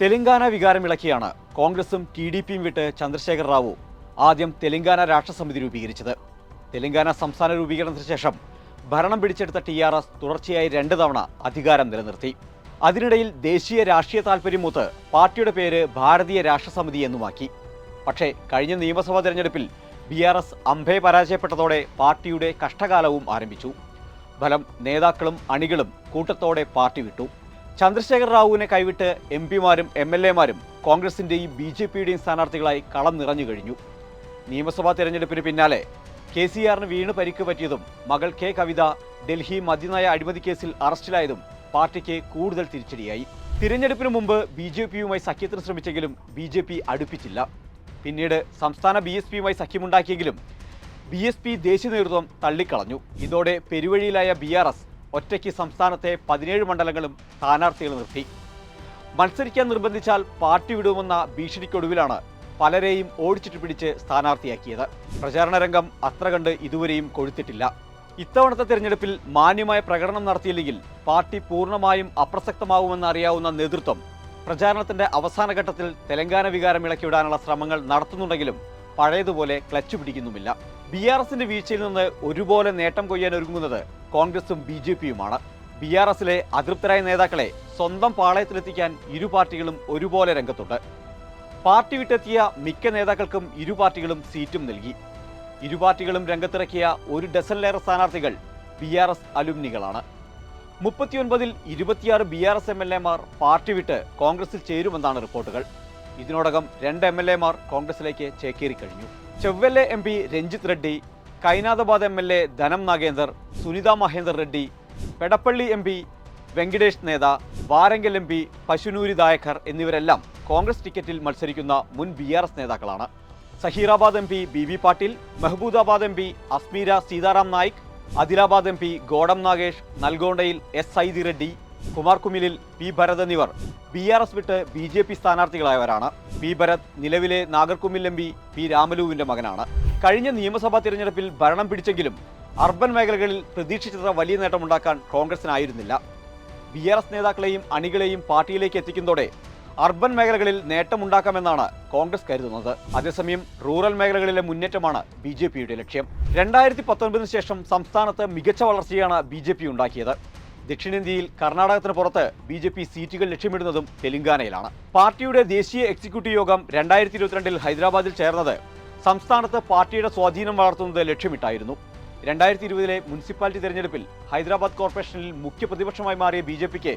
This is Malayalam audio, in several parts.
തെലങ്കാന വികാരം ഇളക്കിയാണ് കോൺഗ്രസും ടി ഡി പിയും വിട്ട് ചന്ദ്രശേഖർ റാവു ആദ്യം തെലങ്കാന രാഷ്ട്രസമിതി രൂപീകരിച്ചത്. തെലങ്കാന സംസ്ഥാന രൂപീകരണത്തിന് ശേഷം ഭരണം പിടിച്ചെടുത്ത ടി ആർ എസ് തുടർച്ചയായി രണ്ട് തവണ അധികാരം നിലനിർത്തി. അതിനിടയിൽ ദേശീയ രാഷ്ട്രീയ താൽപര്യമൂത്ത് പാർട്ടിയുടെ പേര് ഭാരതീയ രാഷ്ട്രസമിതി എന്നുമാക്കി. പക്ഷേ കഴിഞ്ഞ നിയമസഭാ തെരഞ്ഞെടുപ്പിൽ ബി ആർ എസ് അംബെ പരാജയപ്പെട്ടതോടെ പാർട്ടിയുടെ കഷ്ടകാലവും ആരംഭിച്ചു. ഫലം നേതാക്കളും അണികളും കൂട്ടത്തോടെ പാർട്ടി വിട്ടു. ചന്ദ്രശേഖർ റാവുവിനെ കൈവിട്ട് എം പിമാരും എം എൽ എമാരും കോൺഗ്രസിന്റെയും ബി ജെ പിയുടെയും സ്ഥാനാർത്ഥികളായി കളം നിറഞ്ഞു കഴിഞ്ഞു. നിയമസഭാ തെരഞ്ഞെടുപ്പിന് പിന്നാലെ കെ സി ആറിന് വീണ് പരിക്ക് പറ്റിയതും മകൾ കെ കവിത ഡൽഹി മദ്യനയ അഴിമതി കേസിൽ അറസ്റ്റിലായതും പാർട്ടിക്ക് കൂടുതൽ തിരിച്ചടിയായി. തിരഞ്ഞെടുപ്പിന് മുമ്പ് ബി ജെ പിയുമായി സഖ്യത്തിന് ശ്രമിച്ചെങ്കിലും ബി ജെ പി അടുപ്പിച്ചില്ല. പിന്നീട് സംസ്ഥാന ബി എസ് പിയുമായി സഖ്യമുണ്ടാക്കിയെങ്കിലും ബി എസ് പി ദേശീയ നേതൃത്വം തള്ളിക്കളഞ്ഞു. ഇതോടെ പെരുവഴിയിലായ ബി ആർ എസ് ഒറ്റയ്ക്ക് സംസ്ഥാനത്തെ പതിനേഴ് മണ്ഡലങ്ങളും സ്ഥാനാർത്ഥികൾ നിർത്തി. മത്സരിക്കാൻ നിർബന്ധിച്ചാൽ പാർട്ടി വിടുമെന്ന ഭീഷണിക്കൊടുവിലാണ് പലരെയും ഓടിച്ചിട്ട് പിടിച്ച് സ്ഥാനാർത്ഥിയാക്കിയത്. പ്രചാരണ രംഗം അത്ര കണ്ട് ഇതുവരെയും കൊഴുത്തിട്ടില്ല. ഇത്തവണത്തെ തിരഞ്ഞെടുപ്പിൽ മാന്യമായ പ്രകടനം നടത്തിയില്ലെങ്കിൽ പാർട്ടി പൂർണമായും അപ്രസക്തമാവുമെന്ന് അറിയാവുന്ന നേതൃത്വം പ്രചാരണത്തിന്റെ അവസാന ഘട്ടത്തിൽ തെലങ്കാന വികാരം ഇളക്കിവിടാനുള്ള ശ്രമങ്ങൾ നടത്തുന്നുണ്ടെങ്കിലും പഴയതുപോലെ ക്ലച്ച് പിടിക്കുന്നുമില്ല. ബി ആർ എസിന്റെ വീഴ്ചയിൽ നിന്ന് ഒരുപോലെ നേട്ടം കൊയ്യാൻ ഒരുങ്ങുന്നത് കോൺഗ്രസും ബി ജെ പിയുമാണ്. ബി ആർ എസിലെ അതൃപ്തരായ നേതാക്കളെ സ്വന്തം പാളയത്തിലെത്തിക്കാൻ ഇരു പാർട്ടികളും ഒരുപോലെ രംഗത്തുണ്ട്. പാർട്ടി വിട്ടെത്തിയ മിക്ക നേതാക്കൾക്കും ഇരു പാർട്ടികളും സീറ്റും നൽകി. ഇരു പാർട്ടികളും രംഗത്തിറക്കിയ ഒരു ഡസനിലേറെ സ്ഥാനാർത്ഥികൾ ബി ആർ എസ് അലുമിനികളാണ്. മുപ്പത്തിയൊൻപതിൽ ഇരുപത്തിയാറ് B R S M L എമാർ പാർട്ടി വിട്ട് കോൺഗ്രസിൽ ചേരുമെന്നാണ് റിപ്പോർട്ടുകൾ. ഇതിനോടകം രണ്ട് എം എൽ എമാർ കോൺഗ്രസിലേക്ക് ചേക്കേറി കഴിഞ്ഞു Chevella M P Ranjith Reddy Khairatabad M L A Danam Nagender Sunitha Mahender Reddy Peddapalli M P Venkatesh Netha Warangal M P Pasunuri Dayakar എന്നിവരെല്ലാം Congress ടിക്കറ്റിൽ മത്സരിക്കുന്ന മുൻ ബി ആർ എസ് നേതാക്കളാണ്. Zaheerabad M P B V Patil Mahabubabad M P Azmeera Seetharam Naik Adilabad M P Godam Nagesh നൽഗോണ്ടയിൽ S Saidi Reddy Kumar കുമിലിൽ പി. ഭരത് എന്നിവർ ബി ആർ എസ് വിട്ട് B J P സ്ഥാനാർത്ഥികളായവരാണ്. P. Bharath നിലവിലെ നാഗർകുമിൽ എം പി പി. രാമലുവിന്റെ മകനാണ്. കഴിഞ്ഞ നിയമസഭാ തിരഞ്ഞെടുപ്പിൽ ഭരണം പിടിച്ചെങ്കിലും അർബൻ മേഖലകളിൽ പ്രതീക്ഷിച്ചത്ര വലിയ നേട്ടമുണ്ടാക്കാൻ കോൺഗ്രസിനായിരുന്നില്ല. ബി ആർ എസ് നേതാക്കളെയും അണികളെയും പാർട്ടിയിലേക്ക് എത്തിക്കുന്നതോടെ അർബൻ മേഖലകളിൽ നേട്ടമുണ്ടാക്കാമെന്നാണ് കോൺഗ്രസ് കരുതുന്നത്. അതേസമയം റൂറൽ മേഖലകളിലെ മുന്നേറ്റമാണ് ബി ജെ പിയുടെ ലക്ഷ്യം. രണ്ടായിരത്തി പത്തൊൻപതിന് ശേഷം സംസ്ഥാനത്ത് മികച്ച വളർച്ചയാണ് ബി ജെ പി ഉണ്ടാക്കിയത്. ദക്ഷിണേന്ത്യയിൽ കർണാടകത്തിന് പുറത്ത് ബി ജെ പി സീറ്റുകൾ ലക്ഷ്യമിടുന്നതും തെലങ്കാനയിലാണ്. പാർട്ടിയുടെ ദേശീയ എക്സിക്യൂട്ടീവ് യോഗം രണ്ടായിരത്തി ഇരുപത്തിരണ്ടിൽ ഹൈദരാബാദിൽ ചേർന്നത് സംസ്ഥാനത്ത് പാർട്ടിയുടെ സ്വാധീനം വളർത്തുന്നത് ലക്ഷ്യമിട്ടായിരുന്നു. രണ്ടായിരത്തി ഇരുപതിലെ മുനിസിപ്പാലിറ്റി തെരഞ്ഞെടുപ്പിൽ ഹൈദരാബാദ് കോർപ്പറേഷനിൽ മുഖ്യ പ്രതിപക്ഷമായി മാറിയ ബി ജെ പിക്ക്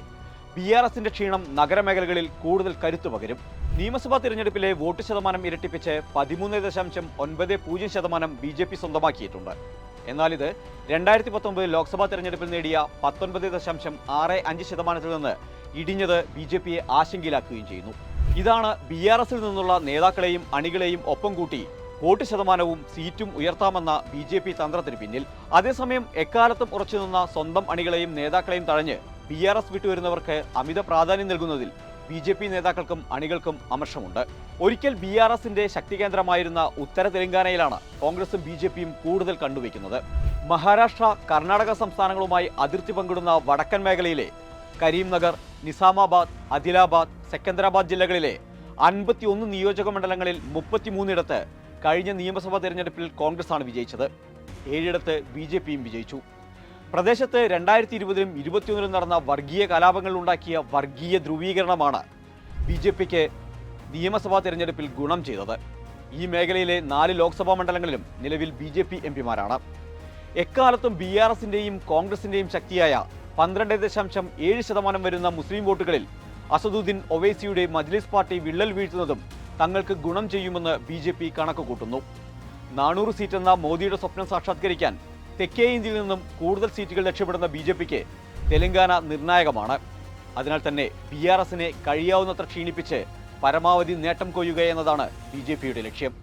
ബി ആർ എസിന്റെ ക്ഷീണം നഗരമേഖലകളിൽ കൂടുതൽ കരുത്തു പകരും. നിയമസഭാ തിരഞ്ഞെടുപ്പിലെ വോട്ട് ശതമാനം ഇരട്ടിപ്പിച്ച് പതിമൂന്ന് ദശാംശം ഒൻപത് പൂജ്യം ശതമാനം ബി ജെ പി സ്വന്തമാക്കിയിട്ടുണ്ട്. എന്നാൽ ഇത് രണ്ടായിരത്തി പത്തൊമ്പത് ലോക്സഭാ തെരഞ്ഞെടുപ്പിൽ നേടിയ പത്തൊൻപത് ദശാംശം ആറ് അഞ്ച് ശതമാനത്തിൽ നിന്ന് ഇടിഞ്ഞത് ബി ജെ പിയെ ആശങ്കയിലാക്കുകയും ചെയ്യുന്നു. ഇതാണ് ബി ആർ എസിൽ നിന്നുള്ള നേതാക്കളെയും അണികളെയും ഒപ്പം കൂട്ടി വോട്ട് ശതമാനവും സീറ്റും ഉയർത്താമെന്ന ബി ജെ പി തന്ത്രത്തിന് പിന്നിൽ. അതേസമയം എക്കാലത്തും ഉറച്ചു നിന്ന സ്വന്തം അണികളെയും നേതാക്കളെയും തഴഞ്ഞ് ബി ആർ എസ് വിട്ടുവരുന്നവർക്ക് അമിത പ്രാധാന്യം നൽകുന്നതിൽ ബി നേതാക്കൾക്കും അണികൾക്കും അമർഷമുണ്ട്. ഒരിക്കൽ ബി ആർ എസിന്റെ ശക്തി കേന്ദ്രമായിരുന്ന ഉത്തര തെലങ്കാനയിലാണ് കോൺഗ്രസും ബി ജെ പിയും കൂടുതൽ കണ്ടുവയ്ക്കുന്നത്. മഹാരാഷ്ട്ര കർണാടക സംസ്ഥാനങ്ങളുമായി അതിർത്തി പങ്കിടുന്ന വടക്കൻ മേഖലയിലെ കരീംനഗർ നിസാമാബാദ് അദിലാബാദ് സെക്കന്ദരാബാദ് ജില്ലകളിലെ അൻപത്തിയൊന്ന് നിയോജക മണ്ഡലങ്ങളിൽ മുപ്പത്തിമൂന്നിടത്ത് കഴിഞ്ഞ നിയമസഭാ തെരഞ്ഞെടുപ്പിൽ ആണ് വിജയിച്ചത്. ഏഴിടത്ത് ബി ജെ പിയും വിജയിച്ചു. പ്രദേശത്ത് രണ്ടായിരത്തി ഇരുപതിലും ഇരുപത്തിയൊന്നിലും നടന്ന വർഗീയ കലാപങ്ങൾ ഉണ്ടാക്കിയ വർഗീയ ധ്രുവീകരണമാണ് ബി ജെ പിക്ക് നിയമസഭാ തെരഞ്ഞെടുപ്പിൽ ഗുണം ചെയ്തത്. ഈ മേഖലയിലെ നാല് ലോക്സഭാ മണ്ഡലങ്ങളിലും നിലവിൽ ബി ജെ പി എം പിമാരാണ്. എക്കാലത്തും ബി ആർ എസിന്റെയും കോൺഗ്രസിന്റെയും ശക്തിയായ പന്ത്രണ്ട് ദശാംശം ഏഴ് ശതമാനം വരുന്ന മുസ്ലിം വോട്ടുകളിൽ അസദുദ്ദീൻ ഒവൈസിയുടെ മജ്ലിസ് പാർട്ടി വിള്ളൽ വീഴ്ത്തുന്നതും തങ്ങൾക്ക് ഗുണം ചെയ്യുമെന്ന് ബി ജെ പി കണക്ക് കൂട്ടുന്നു നാനൂറ് സീറ്റെന്ന മോദിയുടെ സ്വപ്നം സാക്ഷാത്കരിക്കാൻ തെക്കേ ഇന്ത്യയിൽ നിന്നും കൂടുതൽ സീറ്റുകൾ ലക്ഷ്യപ്പെടുന്ന ബി ജെ പിക്ക് തെലങ്കാന നിർണായകമാണ്. അതിനാൽ തന്നെ ബി ആർ എസിനെ കഴിയാവുന്നത്ര ക്ഷീണിപ്പിച്ച് പരമാവധി നേട്ടം കൊയ്യുക എന്നതാണ് ബി ലക്ഷ്യം.